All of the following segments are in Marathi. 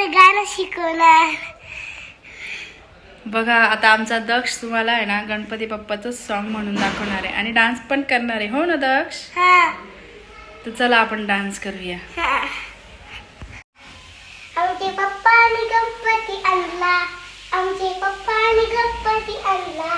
शिकवणार. बघा आता आमचा दक्ष तुम्हाला आहे ना गणपती बाप्पाचं सॉन्ग म्हणून दाखवणार आहे. आणि डान्स पण करणार आहे. हो ना दक्ष? हा. तर चला आपण डान्स करूया. हा. आमचे पप्पानी गणपती आणला. आमचे पप्पानी गणपती आणला.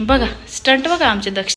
बघा स्टंट बघा आमचे दक्ष.